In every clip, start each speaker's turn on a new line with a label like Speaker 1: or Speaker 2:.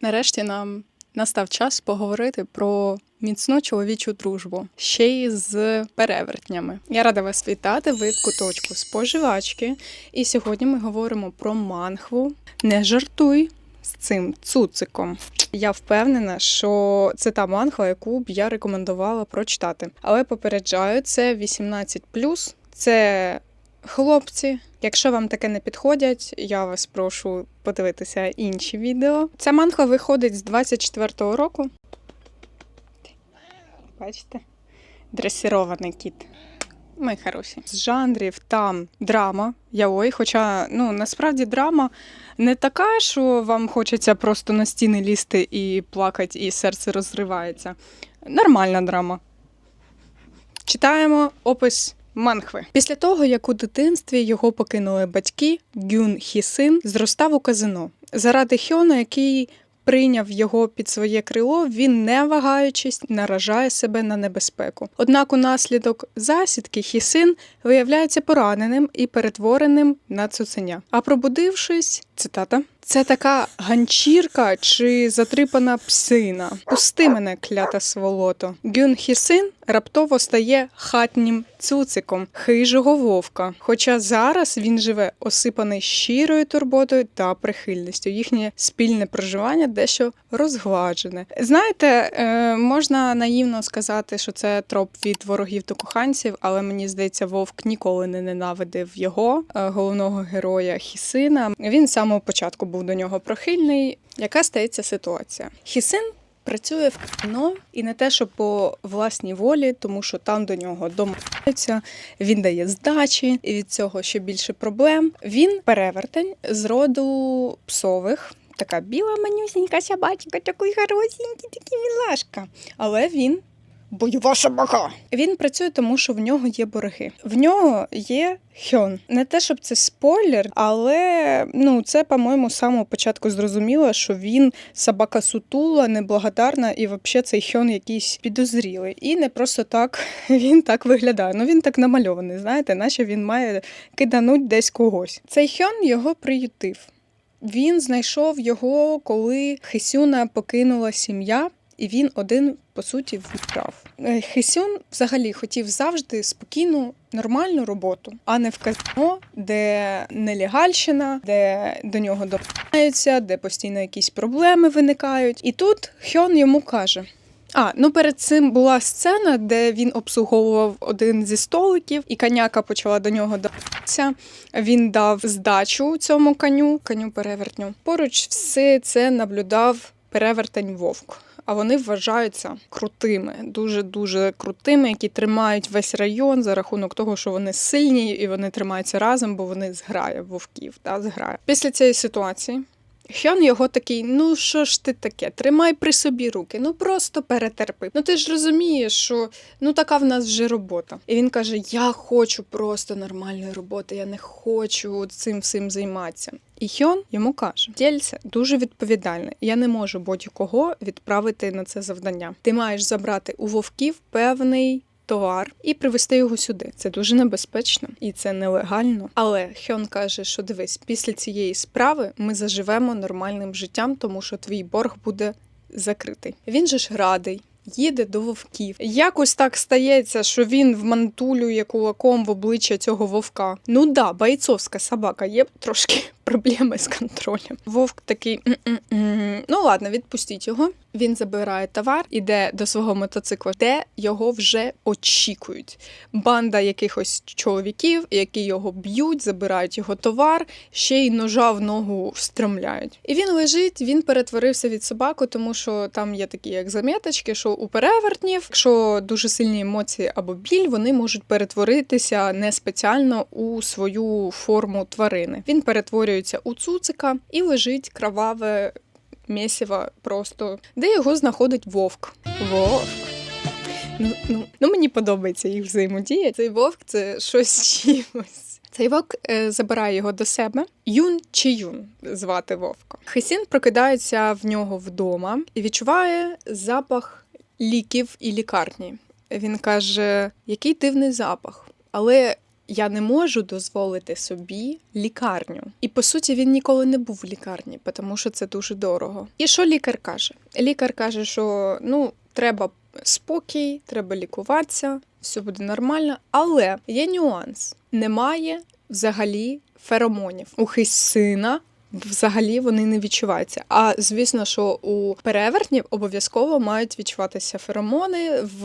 Speaker 1: Нарешті нам настав час поговорити про міцну чоловічу дружбу, ще й з перевертнями. Я рада вас вітати. Ви в куточку споживачки. І сьогодні ми говоримо про манхву. Не жартуй з цим цуциком. Я впевнена, що це та манхва, яку б я рекомендувала прочитати. Але попереджаю, це 18+, це хлопці. Якщо вам таке не підходять, я вас прошу подивитися інші відео. Ця манхва виходить з 24-го року. Бачите? Дресірований кіт. Ми хороші. З жанрів там драма, яой, хоча ну насправді драма не така, що вам хочеться просто на стіни лізти і плакати, і серце розривається. Нормальна драма. Читаємо опис манхви. Після того, як у дитинстві його покинули батьки, Гюн Хісин зростав у казино. Заради Хьона, який прийняв його під своє крило, він, не вагаючись, наражає себе на небезпеку. Однак, унаслідок засідки Хісин виявляється пораненим і перетвореним на цуценя. А пробудившись, цитата. Це така ганчірка чи затрипана псина. Пусти мене, клята сволото. Гюн Хісин раптово стає хатнім цуциком хижого вовка. Хоча зараз він живе осипаний щирою турботою та прихильністю. Їхнє спільне проживання дещо розгладжене. Знаєте, е, можна наївно сказати, що це троп від ворогів до коханців, але мені здається, вовк ніколи не ненавидив його, е, головного героя Хісина. Він з самого початку був до нього прохильний. Яка стається ситуація? Хісин працює в кіно і не те, що по власній волі, тому що там до нього домовляються, він дає здачі, і від цього ще більше проблем. Він перевертень з роду псових. Така біла манюсінька собачка, такий хорошенький, такий мілашка. Але він бойова собака. Він працює, тому що в нього є борги. В нього є Хьон. Не те, щоб це спойлер, але ну це, по-моєму, з самого початку зрозуміло, що він собака сутула, неблагодарна, і взагалі цей Хьон якийсь підозрілий. І не просто так він так виглядає. Ну він так намальований, знаєте, наче він має кидануть десь когось. Цей Хьон його приютив. Він знайшов його, коли Хисюна покинула сім'я, і він один, по суті, вкрав. Е, Хисюн взагалі хотів завжди спокійну, нормальну роботу, а не в казино, де нелегальщина, де до нього допомагаються, де постійно якісь проблеми виникають. І тут Хьон йому каже. А, ну перед цим була сцена, де він обслуговував один зі столиків, і коняка почала до нього даватися. Він дав здачу цьому коню, коню перевертню. Поруч все це наблюдав перевертень вовк. А вони вважаються крутими, дуже дуже крутими, які тримають весь район за рахунок того, що вони сильні і вони тримаються разом, бо вони зграя вовків. Та зграя. Після цієї ситуації Хьон його такий: ну що ж ти таке? Тримай при собі руки, ну просто перетерпи. Ну ти ж розумієш, що ну така в нас вже робота. І він каже: Я хочу просто нормальної роботи, я не хочу цим всім займатися. І Хьон йому каже: Дільце дуже відповідальне. Я не можу будь-кого відправити на це завдання. Ти маєш забрати у вовків певний. Товар і привезти його сюди. Це дуже небезпечно і це нелегально. Але Хьон каже, що дивись, після цієї справи ми заживемо нормальним життям, тому що твій борг буде закритий. Він же ж радий. Їде до вовків. Якось так стається, що він вмантулює кулаком в обличчя цього вовка. Ну да, бойцовська собака, є трошки проблеми з контролем. Вовк такий: ну ладно, відпустіть його. Він забирає товар, іде до свого мотоцикла, де його вже очікують. Банда якихось чоловіків, які його б'ють, забирають його товар, ще й ножа в ногу встромляють. І він лежить, він перетворився від собаку, тому що там є такі як заміточки, що у перевертнів, якщо дуже сильні емоції або біль, вони можуть перетворитися не спеціально у свою форму тварини. Він перетворюється у цуцика і лежить кроваве місіво просто, де його знаходить вовк. Вовк. Ну, ну, ну мені подобається їх взаємодія. Цей вовк це щось чимось. Цей вовк е, забирає його до себе. Юн чи Юн звати вовка. Хесін прокидається в нього вдома і відчуває запах ліків і лікарні. Він каже, який дивний запах. Але я не можу дозволити собі лікарню. І по суті він ніколи не був в лікарні, тому що це дуже дорого. І що лікар каже? Лікар каже, що ну треба спокій, треба лікуватися, все буде нормально. Але є нюанс: немає взагалі феромонів. У хисина взагалі вони не відчуваються. А звісно, що у перевертнів обов'язково мають відчуватися феромони в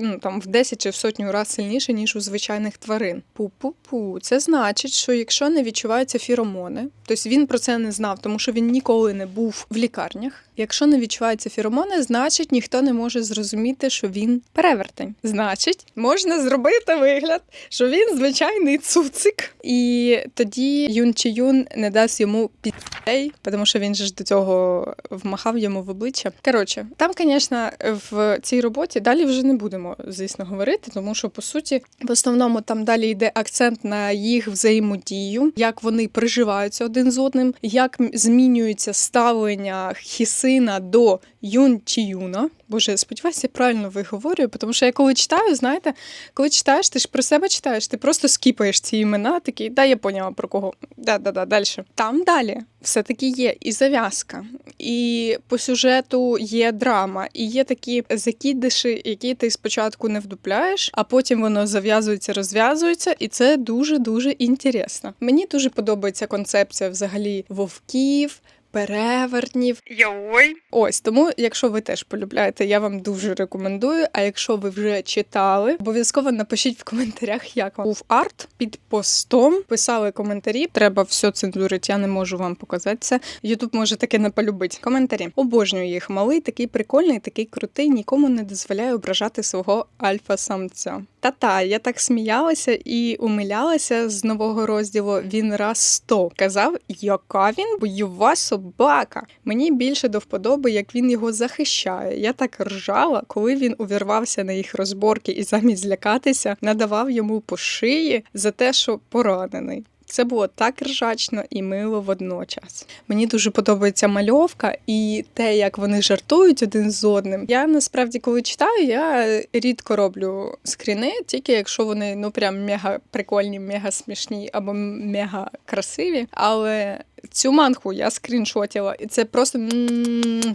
Speaker 1: ну, там в 10 чи в сотню разів сильніше, ніж у звичайних тварин. Пу-пу-пу. Це значить, що якщо не відчуваються феромони, тобто він про це не знав, тому що він ніколи не був в лікарнях. Якщо не відчуваються феромони, значить ніхто не може зрозуміти, що він перевертень. Значить, можна зробити вигляд, що він звичайний цуцик. І тоді Юн Чи Юн не дасть йому підей, тому що він же ж до цього вмахав йому в обличчя. Коротше, там, звісно, в цій роботі далі вже не будемо, звісно, говорити, тому що по суті, в основному там далі йде акцент на їх взаємодію, як вони приживаються один з одним, як змінюється ставлення Хісина до Юн чи Юна. Боже, сподіваюся, я правильно виговорюю, тому що я коли читаю, знаєте, коли читаєш, ти ж про себе читаєш, ти просто скіпаєш ці імена, такий, да, я поняла про кого. Да, да, да, далі. Там далі все-таки є і зав'язка, і по сюжету є драма, і є такі закидиші, які ти спочатку не вдупляєш, а потім воно зав'язується, розв'язується, і це дуже дуже інтересно. Мені дуже подобається концепція взагалі вовків. Перевертнів. Йой. Ось тому, якщо ви теж полюбляєте, я вам дуже рекомендую. А якщо ви вже читали, обов'язково напишіть в коментарях, як вам був арт під постом. Писали коментарі. Треба все цензурити, я не можу вам показати це. Ютуб може таке не полюбити. Коментарі. Обожнюю їх. Малий, такий прикольний, такий крутий. Нікому не дозволяє ображати свого альфа-самця. Та-та, я так сміялася і умилялася з нового розділу. Він раз сто казав, яка він бойова собака. Мені більше до вподоби, як він його захищає. Я так ржала, коли він увірвався на їх розборки і замість злякатися, надавав йому по шиї за те, що поранений. Це було так ржачно і мило водночас. Мені дуже подобається мальовка і те, як вони жартують один з одним. Я насправді, коли читаю, я рідко роблю скріни, тільки якщо вони ну прям мега прикольні, мега смішні або мега красиві. Але цю манху я скріншотила, і це просто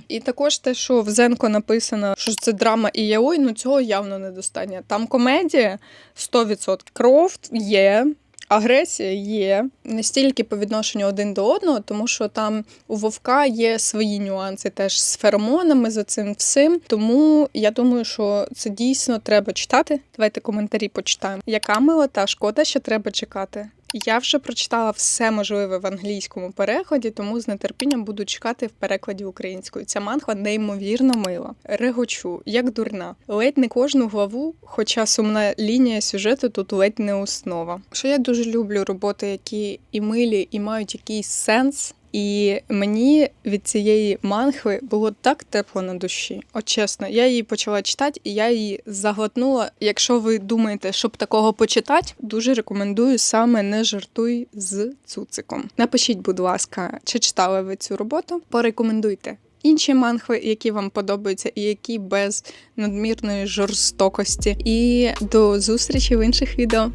Speaker 1: і також те, що в Зенко написано, що це драма і яой, ну цього явно недостатньо. Там комедія 100%. Кров є. Агресія є не стільки по відношенню один до одного, тому що там у вовка є свої нюанси теж з феромонами, за цим всім. Тому я думаю, що це дійсно треба читати. Давайте коментарі почитаємо. Яка милота, шкода, що треба чекати. Я вже прочитала все можливе в англійському перекладі, тому з нетерпінням буду чекати в перекладі українською. Ця манхва неймовірно мила. Регочу, як дурна. Ледь не кожну главу, хоча сумна лінія сюжету тут ледь не основа. Що я дуже люблю роботи, які і милі, і мають якийсь сенс. І мені від цієї манхви було так тепло на душі. От чесно, я її почала читати, і я її заглотнула. Якщо ви думаєте, щоб такого почитати, дуже рекомендую саме не жартуй з цуциком. Напишіть, будь ласка, чи читали ви цю роботу? Порекомендуйте. Інші манхви, які вам подобаються, і які без надмірної жорстокості. І до зустрічі в інших відео.